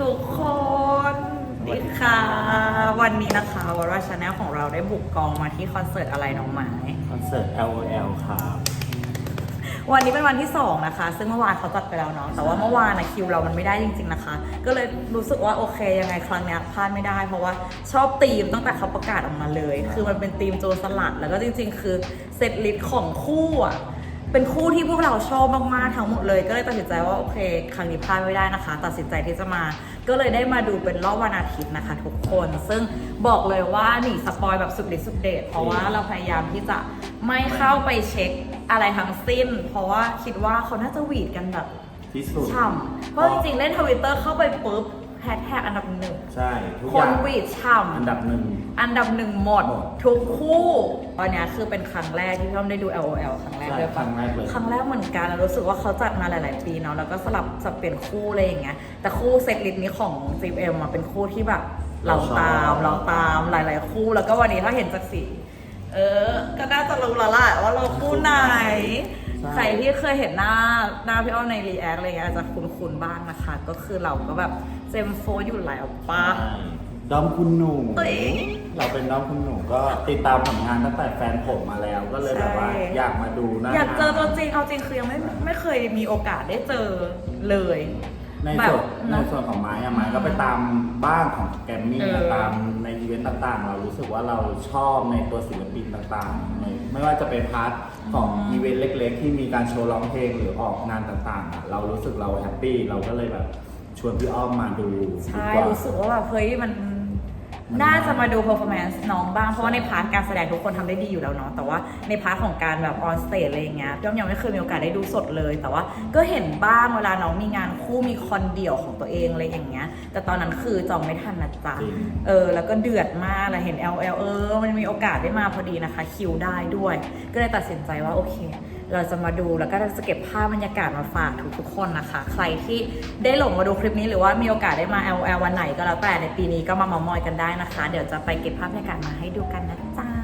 ทุกคนดีค่ะ วันนี้นะคะวอร์ชาแนลของเราได้บุกกองมาที่คอนเสิร์ตอะไรน้องไม้คอนเสิร์ต LOL ครับ วันนี้เป็นวันที่ 2 นะคะ ซึ่งเมื่อวานเขาจัดไปแล้วเนาะแต่ว่าเมื่อวานนะคิวเรามันไม่ได้จริง ๆนะคะ ก็เลยรู้สึกว่าโอเคยังไงครั้งเนี้ยพลาดไม่ได้ เพราะว่าชอบธีมตั้งแต่เขาประกาศออกมาเลย คือมันเป็นธีมโจรสลัดแล้วก็จริง ๆ คือเซตลิสต์ของคู่อะ เป็นคู่ที่พวกเราชอบมากๆทั้งหมดเลย ก็เลยตัดสินใจว่าโอเค ครั้งนี้พลาดไม่ได้นะคะ ตัดสินใจที่จะมา ก็เลยได้มาดูเป็นรอบวันอาทิตย์นะคะ ทุกคน ซึ่งบอกเลยว่าหนีสปอยแบบสุดฤทธิ์สุดเดชเพราะว่าเราพยายามที่จะไม่เข้าไปเช็คอะไรทั้งสิ้น เพราะว่าคิดว่าเขาน่าจะหวีดกันแบบที่สุดฉ่ำเพราะจริงๆเล่นทวิตเตอร์เข้าไปปุ๊บแฮชแท็กอันดับหนึ่งใช่ทุกคอนย่างหวีดฉ่อันดับหนึ่งำ อันดับหนึ่งหมด หมดทุกคู่ตอนเนี้ยคือเป็นครั้งแรกที่พี่อ้อมได้ดู LOL ครั้งแรกใช่เลยครั้งแรกเลย ครั้งแรกเหมือนกันแล้วรู้สึกว่าเขาจัดมาหลาย ๆ ปีเนาะแล้วก็สลับสับเปลี่ยนคู่อะไรอย่างเงี้ยแต่คู่เซตลิสต์นี้ของ g m มาเป็นคู่ที่แบบเราตามเราตามหลาย ๆ คู่แล้วก็วันนี้ถ้าเห็นจากสีเออ ก็น่าจะรู้และล่ะว่าเราคู่ไหน ใช่ ใครที่เคยเห็นหน้าหน้าพี่อ้อมในรีแอคอะไรเงี้ยอาจจะคุ้นๆบ้างนะคะ ก็คือเราก็แบบเจมโฟอยู่แล้วป้าใช่ด้อมคุณหนู เอ้ย เราเป็นด้อมคุณหนูก็ติดตามผลงานตั้งแต่แฟนผมมาแล้ว ก็เลยแบบว่าใช่ อยากมาดูหนะอยากเจอตัวจริงเอาจริงคือยังไม่ไม่เคยมีโอกาสได้เจอเลย ในแบส่บวนในเนอะส่วนของไม้อะไม้ก็ไปตามบ้านของแกรมมี่เออ ตามในอีเวนต์ต่างๆ เรารู้สึกว่าเราชอบในตัวศิลปินต่างๆไม่ไม่ว่าจะเป็นพาร์ทของอีเวนต์เล็ก ๆ ที่มีการโชว์ร้องเพลงหรือออกงานต่างๆอะเรารู้สึกเราแฮปปี้เราก็เลยแบบชวนพี่อ้อมมาดูใช่ดีกว่า รู้สึกว่าแบบเฮ้ยมันมั นน่าจะมาดู performance น้องบ้าง เพราะว่าในพาร์ทการแสดงทุกคนทำได้ดีอยู่แล้วเนาะแต่ว่าในพาร์ทของการแบบ on stage อะไรอย่างเงี้ยย่อมยังไม่เคยมีโอกาสได้ดูสดเลย แต่ว่าก็เห็นบ้างเวลาน้องมีงานคู่มีคอนเดี่ยวของตัวเองอะไรอย่างเงี้ย แต่ตอนนั้นคือจองไม่ทันนะจ๊ะจริง เออแล้วก็เดือดมากเลยเห็น LL เออมันมีโอกาสได้มาพอดีนะคะ คิวได้ด้วย ก็เลยตัดสินใจว่าโอเค เราจะมาดูแล้วก็จะเก็บภาพบรรยากาศมาฝากทุกๆคนนะคะ ใครที่ได้หลงมาดูคลิปนี้หรือว่ามีโอกาสได้มา LL วันไหนก็แล้วแต่ในปีนี้ก็มาเมามอยกันได้นะคะ เดี๋ยวจะไปเก็บภาพบรรยากาศมาให้ดูกันนะจ๊ะ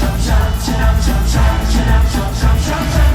çam çam çam çam çam çam çam çam çam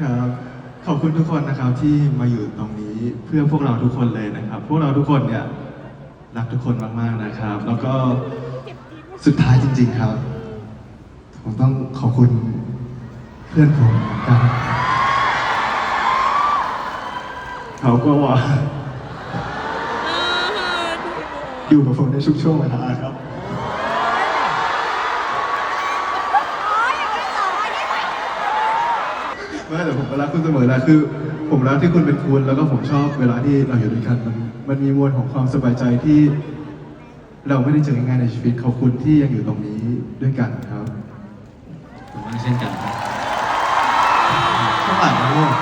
ครับขอบคุณทุกคนนะครับที่มาอยู่ตรงนี้เพื่อพวกเราทุกคนเลยนะครับ พวกเราทุกคนเนี่ยรักทุกคนมากๆนะครับ แล้วก็สุดท้ายจริง ๆครับ ผมต้องขอบคุณเพื่อนผมเหมือนกันเขาก็ว่า อยู่กับผมในทุกช่วงเวลาครับ ไม่แต่ผมก็รักคุณเสมอแหละคือ ผมรักที่คุณเป็นคุณแล้วก็ผมชอบเวลาที่เราอยู่ด้วยกันมันมันมีมวลของความสบายใจที่ เราไม่ได้เจอง่ายๆในชีวิตขอบคุณที่ยังอยู่ตรงนี้ด้วยกันครับ ผมว่าเช่นกันครับข้างหลังนะ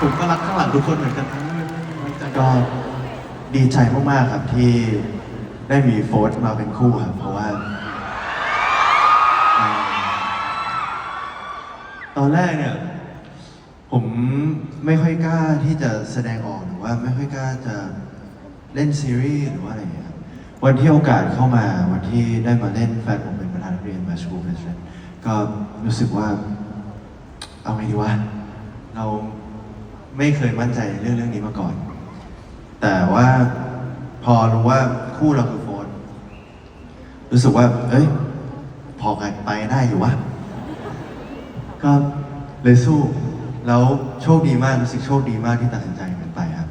ผมก็รักข้างหลังทุกคนเหมือนกันทั้งนั้นไว้ใจก็ดีใจมากๆครับที่ ได้มีโฟร์มาเป็นคู่ครับเพราะว่า ตอนแรกเนี่ย ผมไม่ค่อยกล้าที่จะแสดงออกหรือว่าไม่ค่อยกล้าจะเล่นซีรีส์หรือว่าอะไรอย่างเงี้ยครับวันที่โอกาสเข้ามาวันที่ได้มาเล่นแฟนผมเป็นประธานนักเรียนมาชูเพรสก็รู้สึกว่า เอาไงดีวะเราไม่เคยมั่นใจในเรื่องเรื่องนี้มาก่อน แต่ว่า พอรู้ว่าคู่เราคือโฟนรู้สึกว่า เอ้ย พอกันไปได้อยู่วะก็เลยสู้ แล้วโชคดีมากรู้สึกโชคดีมากที่ตัดสินใจกันไปครับ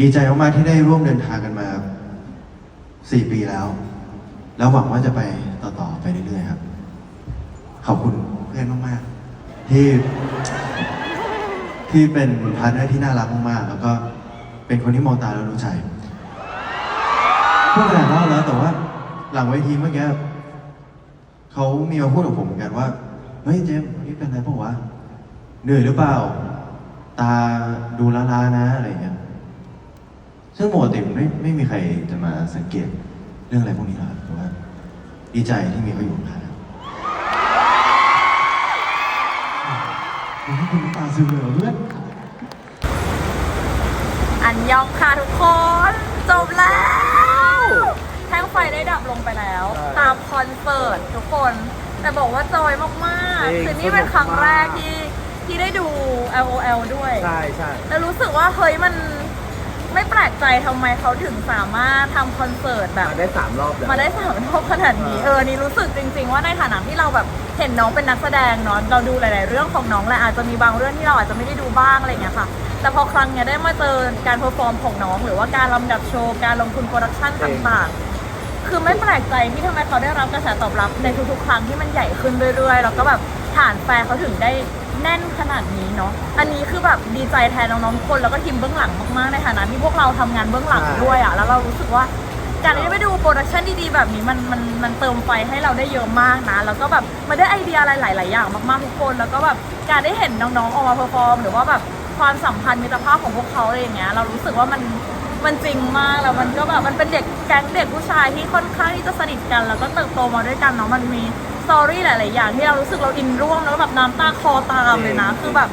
ดีใจมากๆที่ได้ร่วมเดินทางกันมาสี่ปีแล้ว แล้วหวังว่าจะไปต่อๆไปเรื่อยๆครับ ขอบคุณเพื่อนมากๆ ที่ที่เป็นพาร์ทเนอร์ที่น่ารักมากๆ แล้วก็เป็นคนที่มองตาแล้วรู้ใจ พูดขนาดเล่าแล้วแต่ว่า หลังเวทีเมื่อกี้เขามีมาพูดกับผมเหมือนกันว่า เฮ้ยเจมส์นี่เป็นอะไรเปล่าวะ เหนื่อยหรือเปล่า ตาดูล้าๆนะอะไรอย่างเงี้ย ซึ่งปกติไม่ไม่มีใครจะมาสังเกตเรื่องอะไรพวกนี้หรอกครับแต่ว่า ดีใจที่มีเขาอยู่ข้างๆครับผมให้คุณน้ำตาซึมเลยเหรอเพื่อน อันยองค่ะทุกคน จบแล้ว แท่งไฟได้ดับลงไปแล้ว ใช่ตามคอนเสิร์ตทุกคน แต่บอกว่าจอยมากจริงๆคือนี่เป็นครั้งสนุกมาก แรกที่ที่ได้ดู LOL ด้วย ใช่ใช่ แล้วรู้สึกว่าเฮ้ยมันไม่แปลกใจทำไมเขาถึงสามารถทำคอนเสิร์ตแบบ มาได้สามรอบแล้ว มาได้สามรอบขนาดนี้ เออ นี่รู้สึกจริง ๆ ว่าในฐานะที่เราแบบเห็นน้องเป็นนักแสดงเนาะ เราดูหลาย ๆ เรื่องของน้องแหละอาจจะมีบางเรื่องที่เราอาจจะไม่ได้ดูบ้างอะไรอย่างเงี้ยค่ะ แต่พอครั้งเนี้ยได้มาเจอการเพอร์ฟอร์มของน้อง หรือว่าการลำดับโชว์ การลงทุนโปรดักชั่นต่างๆ คือไม่แปลกใจที่ทำไมเขาได้รับกระแสตอบรับในทุกๆ ครั้งที่มันใหญ่ขึ้นเรื่อยๆ แล้วก็แบบฐานแฟนเขาถึงได้แน่นขนาดนี้เนาะ อันนี้คือแบบดีใจแทนน้องๆทุกคนแล้วก็ทีมเบื้องหลังมากๆในฐานะที่พวกเราทำงานเบื้องหลังด้วยอะแล้วเรารู้สึกว่า การที่ได้ไปดูโปรดักชันดีๆแบบนี้มันมันมันเติมไฟให้เราได้เยอะมากนะ แล้วก็แบบมันได้ไอเดียอะไรหลาย ๆ อย่างมากๆทุกคน แล้วก็แบบการได้เห็นน้องๆออกมาเพอร์ฟอร์มหรือว่าแบบ ความสัมพันธ์มิตรภาพของพวกเขาอะไรอย่างเงี้ยเรารู้สึกว่ามันมันจริงมากแล้วมันก็แบบมันเป็นเด็กแก๊งเด็กผู้ชายที่ค่อนข้างที่จะสนิทกัน แล้วก็เติบโตมาด้วยกันเนาะมันมีสตอรี่หลาย ๆ อย่างที่เรารู้สึกเราอินร่วมแล้วแบบน้ำตาคลอตามเลยนะคือแบบ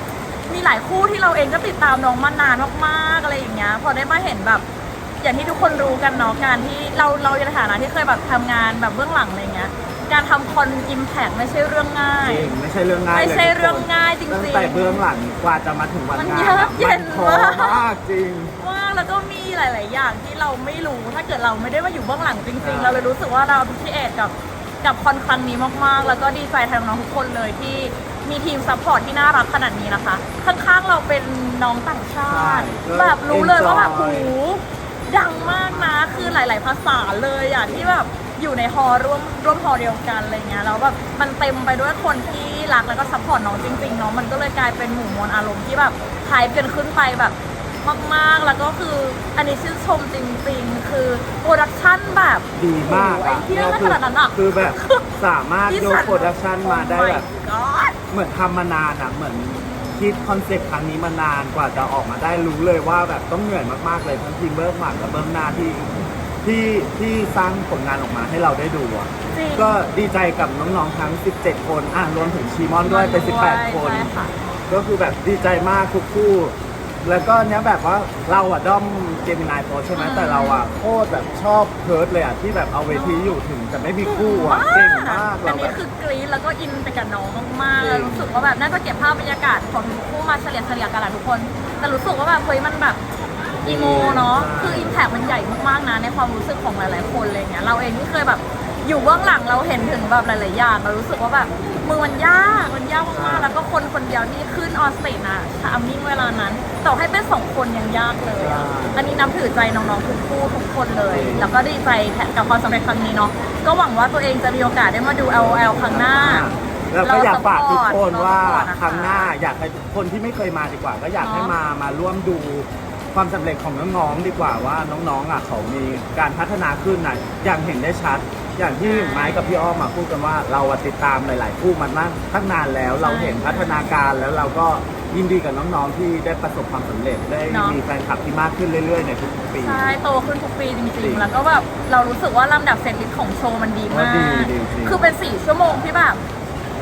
มีหลายคู่ที่เราเองก็ติดตามน้องมานานมากๆอะไรอย่างเงี้ยพอได้มาเห็นแบบอย่างที่ทุกคนรู้กันเนาะการที่เราเราในฐานะที่เคยแบบทำงานแบบเบื้องหลังอะไรเงี้ย การทำคอนอิมแพกไม่ใช่เรื่องง่าย จริงไม่ใช่เรื่องง่ายไม่ใช่ลยทุกคนเรื่องง่ายจริงๆตั้งแต่เบื้องหลังกว่าจะมาถึงวันมันงานยากเย็นมัท้อมาก มากจริง ว่ากแล้วก็มีหลาย ๆ อย่างที่เราไม่รู้ ถ้าเกิดเราไม่ได้มาอยู่เบื้องหลังจริงอ่าๆเราเลยรู้สึกว่าเราพิเอตกับกับคอนครั้งนี้มาก ๆ แล้วก็ดีใจแทนน้องๆทุกคนเลยที่มีทีมซัพพอร์ตที่น่ารักขนาดนี้นะคะ ข้าง ๆ เราเป็นน้องต่างชาติแบบรู้เลยว่าแบบโอ้โหดังมากนะ คือหลาย ๆ ภาษาเลยอะที่แบบ อยู่ในฮอลล์ร่วมร่วมฮอลล์เดียวกันอะไรเงี้ยแล้วแบบมันเต็มไปด้วยคนที่รักแล้วก็ซัพพอร์ตน้องจริงๆเนาะมันก็เลยกลายเป็นหมู่มวลอารมณ์ที่แบบทายกันขึ้นไปแบบมากๆ แล้วก็คืออันนี้ชื่นชมจริง ๆ คือโปรดักชั่นแบบดีมากโอ้โหไอ้อะที่นั่นขนาดนั้นอะคือแบบสามารถยกโปรดักชันมาได้แบบก็เหมือนทำมานานอะเหมือนคิดคอนเซ็ปต์ครั้งนี้มานานกว่าจะออกมาได้รู้เลยว่าแบบต้องเหนื่อยมากๆเลยทั้งทีมเบื้องหลังและเบื้องหน้าที่ ที่ที่สร้างผลงานออกมาให้เราได้ดูอะจริง ก็ดีใจกับน้องๆทั้ง 17 คนอะรวมถึงชีมอนด้วยเป็น 18 คน ใช่ค่ะ ก็คือแบบดีใจมากทุกคู่ แล้วก็เนี้ยแบบว่าเราอะด้อมเจมินายโพสใช่ไหมแต่เราอะโคตรแบบชอบเพิร์ดเลยอะที่แบบเอาเวทีอยู่ถึงแต่ไม่มีคู่อะเก่งมากอัเรานแบนี้บ คือกรี๊ดแล้วก็อินไปกับน้องมากๆจริงแล้วรู้สึกว่าแบบน่าจะเก็บภาพบรรยากาศของทุกคู่มาเฉลี่ยเฉลี่ยกันแหละทุกคน แต่รู้สึกว่าแบบเฮ้ยมันแบบ อีโมเนาะคืออิมแพคมันใหญ่มากๆนะในความรู้สึกของหลาย ๆ คนอะไรเงี้ยเราเองที่เคยแบบอยู่เบื้องหลังเราเห็นถึงแบบหลาย ๆ อย่าง เรารู้สึกว่าแบบมือมันยากมันยากมากๆแล้วก็คนคนเดียวที่ขึ้นออนสเตจนะทำมิ่งเวลานั้น ต่อให้เป็นสองคนยังยากเลยอะอันนี้นับถือใจน้อง ๆ ทุกคู่ทุกคนเลย แล้วก็ดีใจกับความสำเร็จครั้งนี้เนาะก็หวังว่าตัวเองจะมีโอกาสได้มาดู LOL ครั้งหน้าแล้วก็อยากฝากทุกคนเราว่า support นะคะครั้งหน้าอยากให้คนที่ไม่เคยมาดีกว่า ก็อยากให้เนาะมามาร่วมดู ความสำเร็จของน้องๆดีกว่าว่าน้องๆอะเขามีการพัฒนาขึ้นนะอย่างเห็นได้ชัด อย่างที่ไม้กับพี่อ้อมมาพูดกันว่าเราอะติดตามหลาย ๆ คู่มันมาตั้งนานแล้ว เราเห็นพัฒนาการแล้วเราก็ยินดีกับน้องๆที่ได้ประสบความสำเร็จได้เนาะมีแฟนคลับที่มากขึ้นเรื่อยๆในทุกๆปีใช่โตขึ้นทุกปีจจริริงงๆ แล้วก็แบบเรารู้สึกว่าลำดับเซตลิสต์ของโชว์มันดีมาดีกดีจริงคือเป็นสี่ชั่วโมงที่แบบ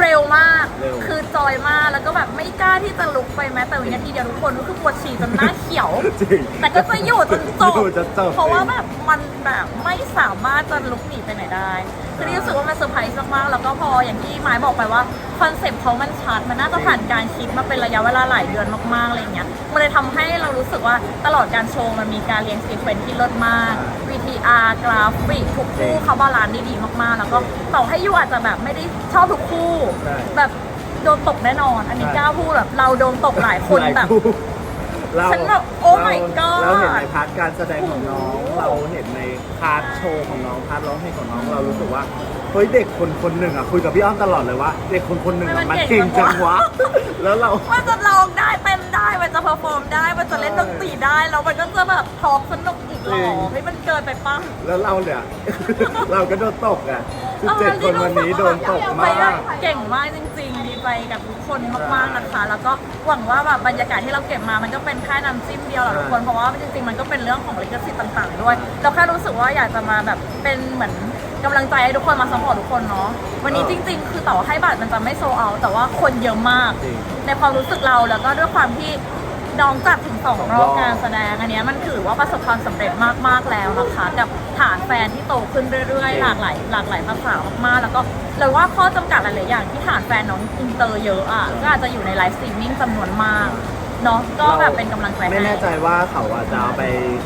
เร็วมาก เร็ว คือจอยมาก แล้วก็แบบไม่กล้าที่จะลุกไปแม้แต่วินาทีเดียวทุกคนก็คือปวดฉี่จนหน้าเขียว จริง แต่ก็จะอยู่จนจบ อยู่จนจบ เพราะว่าแบบมันแบบไม่สามารถจะลุกหนีไปไหนได้ คือนี่รู้สึกว่ามันเซอร์ไพรส์มากๆ แล้วก็พออย่างที่ไม้บอกไปว่าคอนเซปต์เขามันชัด มันน่าจะผ่านการคิดมาเป็นระยะเวลาหลายเดือนมากๆอะไรเงี้ย มันเลยทำให้เรารู้สึกว่าตลอดการโชว์มันมีการเรียงซีเควนซ์ที่เลิศมาก VTR กราฟิกทุกคู่เขาบาลานซ์ได้ดีมากๆ แล้วก็ต่อให้ยูอาจจะแบบไม่ได้ชอบทุกคู่ แบบโดนตกแน่นอน อันนี้กล้าพูดแบบเราโดนตกหลายคนแบบ เราฉันแบบ oh my เรา god เราเห็นในพาร์ทการแสดงของน้อง โอ้โห เราเห็นในพาร์ทโชว์ของน้องพาร์ทร้องเพลงของน้องเรารู้สึกว่า เฮ้ยเด็กคนคนหนึ่งอะคุยกับพี่อ้อมตลอดเลยว่าเด็กคนคนหนึ่งอะมัมันนเก่เก่งงจัจังงวะวะแล้วเรา มันจะร้องได้เต้นได้ มันจะเพอร์ฟอร์มได้ มันจะเล่นดนตรีได้ แล้วมันก็จะแบบทอล์กสนุกอีกหรอจริงเฮ้ยมันเกินไปป้ะแล้วเราเนี่ย เราก็โดนตกอะสิบเจ็ดคนวันนี้โดนตกมาก เก่งมากจริงๆ ดีใจกับทุกคนมากๆนะคะ แล้วก็หวังว่าแบบบรรยากาศที่เราเก็บมา มันก็เป็นแค่น้ำจิ้มเดียวแหละทุกคน เพราะว่าจริงๆ มันก็เป็นเรื่องของลิขสิทธิ์ต่าง ๆ ด้วย เราแค่รู้สึกว่าอยากจะมาแบบเป็นเหมือน กำลังใจให้ทุกคนมาซัพพอร์ตทุกคนเนาะวันนี้จริง ๆ คือต่อให้บัตรมันจะไม่โซเอา แต่ว่าคนเยอะมาก จริง ในความรู้สึกเราแล้วก็ด้วยความที่น้องจัดถึงสองรอบการแสดงอันเนี้ยมันถือว่าประสบความสำเร็จมากๆแล้วนะคะกับฐานแฟนที่โตขึ้นเรื่อยๆ หลากหลายหลากหลายภาษามากๆ แล้วก็เลยว่าข้อจำกัดหลายๆอย่างที่ฐานแฟนน้องอินเตอร์เยอะอะก็อาจจะอยู่ในไลฟ์สตรีมมิ่งจำนวนมาก เนาะก็แบบเป็นกำลังใจให้ ไม่แน่ใจว่าเขาอะจะเอาไป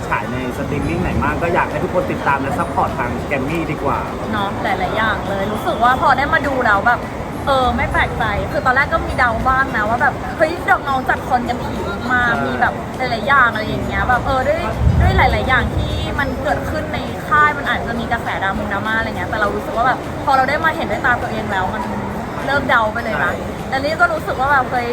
ฉายในสตรีมมิ่งไหนมากก็อยากให้ทุกคนติดตามและซัพพอร์ตทางแกรมมี่ดีกว่า เนาะหลาย ๆ อย่างเลย รู้สึกว่าพอได้มาดูแล้วแบบ เออ ไม่แปลกใจ คือตอนแรกก็มีเดาบ้างนะว่าแบบ เฮ้ยเดอกน้องจัดคนกันผีมากใช่มีแบบหลาย ๆ อย่างอะไรอย่างเงี้ย แบบเออด้วยด้วยหลาย ๆ อย่างที่มันเกิดขึ้นในค่ายมันอาจจะมีกระแสดรามุงดราม่าอะไรเงี้ย แต่เรารู้สึกว่าแบบพอเราได้มาเห็นด้วยตาตัวเองแล้วมันเลิกเดาไปเลยนะแต่นี่ก็รู้สึกว่าแบบเฮ้ย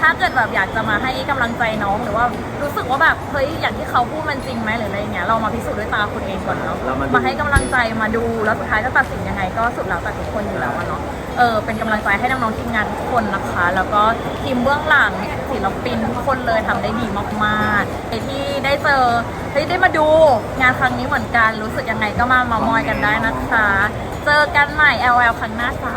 ถ้าเกิดแบบอยากจะมาให้กำลังใจน้องหรือว่ารู้สึกว่าแบบเฮ้ยอย่างที่เขาพูดมันจริงไหมหรืออะไรเงี้ยเรามาพิสูจน์ด้วยตาคุณเองก่อนเนาะเรามาดูมาให้กำลังใจมาดูแล้วสุดท้ายจะตัดสินยังไง ก็สุดแล้วแต่ทุกคนอยู่แล้วอะเนาะเออเป็นกำลังใจให้น้องๆทีมงานทุกคนนะคะ แล้วก็ทีมเบื้องหลังศิลปินทุกคนเลยทำได้ดีมากๆไอที่ได้เจอเฮ้ยได้มาดูงานครั้งนี้เหมือนกันรู้สึกยังไงก็มาเมามอยกันได้นะคะ เจอกันใหม่ LL ครั้งหน้าจ้า